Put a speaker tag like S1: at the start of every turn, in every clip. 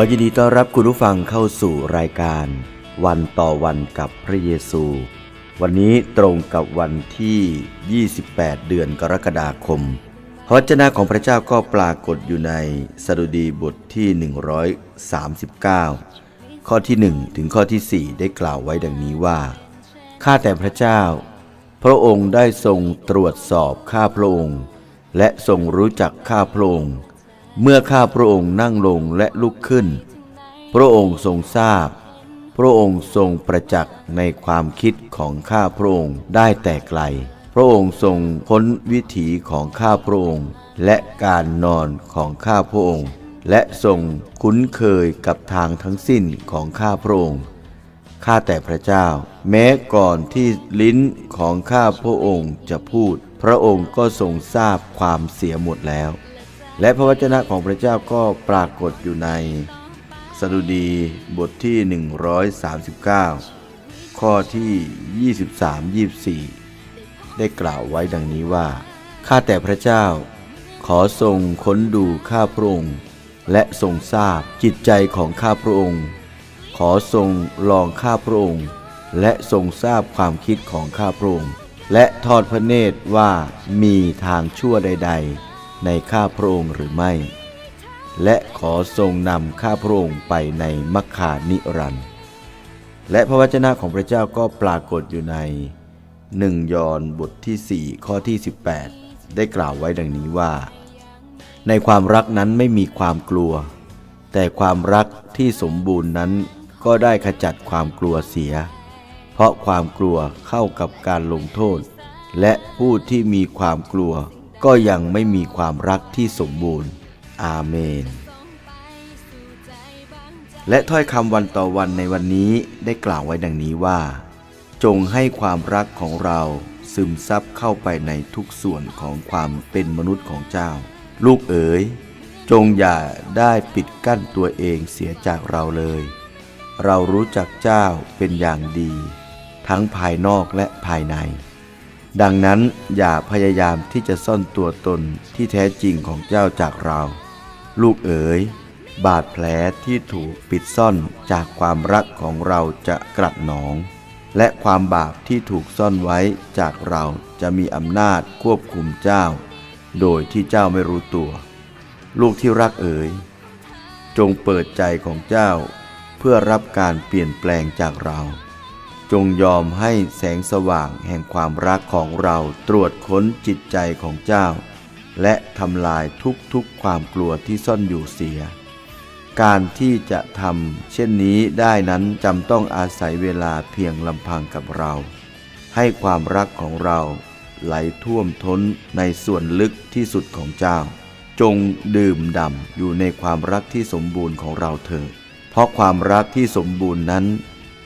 S1: อยินดีต้อนรับคุณผู้ฟังเข้าสู่รายการ วันต่อวันกับพระเยซู วันนี้ตรงกับวันที่ 28 เดือนกรกฎาคม พระวจนะของพระเจ้าก็ปรากฏอยู่ในสดุดีบทที่ 139 ข้อที่ 1 ถึงข้อที่ 4 ได้กล่าวไว้ดังนี้ว่า ข้าแต่พระเจ้า พระองค์ได้ทรงตรวจสอบข้าพระองค์ และทรงรู้จักข้าพระองค์ เมื่อข้าพระองค์นั่งลงและลุกขึ้น พระองค์ทรงทราบ พระองค์ทรงประจักษ์ในความคิดของข้าพระองค์ได้แต่ไกล พระองค์ทรงพ้นวิถีของข้าพระองค์ และการนอนของข้าพระองค์ และทรงคุ้นเคยกับทางทั้งสิ้นของข้าพระองค์ ข้าแต่พระเจ้า แม้ก่อนที่ลิ้นของข้าพระองค์จะพูด พระองค์ก็ทรงทราบความเสียหมดแล้ว และพระวจนะของพระเจ้าก็ปรากฏอยู่ในสดุดีบทที่ 139 ข้อที่ 23-24 ได้กล่าวไว้ดังนี้ว่า ข้าแต่พระเจ้า ขอทรงค้นดูข้าพระองค์ และทรงทราบจิตใจของข้าพระองค์ ขอทรงลองข้าพระองค์ และทรงทราบความคิดของข้าพระองค์ และทอดพระเนตรว่ามีทางชั่วใด ๆ ในข้าพระองค์หรือไม่ และขอทรงนำข้าพระองค์ไปในมัคคานิรันดร์และพระวจนะของพระเจ้าก็ปรากฏอยู่ในหนึ่งยอห์นบทที่ 4 ข้อที่ 18 ได้กล่าวไว้ดังนี้ว่า ในความรักนั้นไม่มีความกลัว แต่ความรักที่สมบูรณ์นั้นก็ได้ขจัดความกลัวเสีย เพราะความกลัวเข้ากับการลงโทษ และผู้ที่มีความกลัว ก็ยังไม่มีความรักที่สมบูรณ์ อาเมน และถ้อยคำวันต่อวันในวันนี้ได้กล่าวไว้ดังนี้ว่า จงให้ความรักของเราซึมซับเข้าไปในทุกส่วนของความเป็นมนุษย์ของเจ้า ลูกเอ๋ย จงอย่าได้ปิดกั้นตัวเองเสียจากเราเลย เรารู้จักเจ้าเป็นอย่างดี ทั้งภายนอกและภายใน ดังนั้นอย่าพยายามที่จะซ่อนตัวตนที่แท้จริงของเจ้าจากเรา ลูกเอ๋ย บาดแผลที่ถูกปิดซ่อนจากความรักของเราจะกลัดหนอง และความบาปที่ถูกซ่อนไว้จากเราจะมีอำนาจควบคุมเจ้า โดยที่เจ้าไม่รู้ตัว ลูกที่รักเอ๋ย จงเปิดใจของเจ้า เพื่อรับการเปลี่ยนแปลงจากเรา จงยอมให้แสงสว่างแห่งความรักของเราตรวจค้นจิตใจของเจ้า และทำลายทุกๆความกลัวที่ซ่อนอยู่เสีย การที่จะทำเช่นนี้ได้นั้นจำต้องอาศัยเวลาเพียงลำพังกับเรา ให้ความรักของเราไหลท่วมท้นในส่วนลึกที่สุดของเจ้า จงดื่มด่ำอยู่ในความรักที่สมบูรณ์ของเราเถิดเพราะความรักที่สมบูรณ์นั้น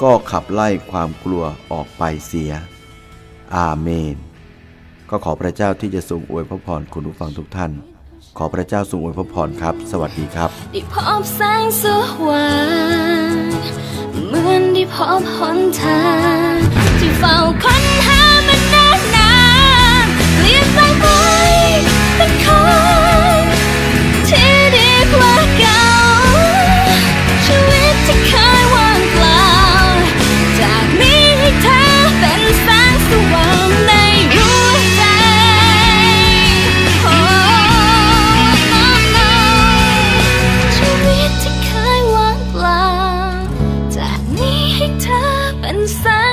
S1: ก็ขับไล่ความกลัวออกไปเสีย อาเมน ก็ขอพระเจ้าที่จะทรงอวยพระพรคุณผู้ฟังทุกท่าน ขอพระเจ้าทรงอวยพระพรครับ สวัสดีครับ
S2: ได้พบแสงสว่างเหมือนได้พบหนทางที่เฝ้าค้นหา ว่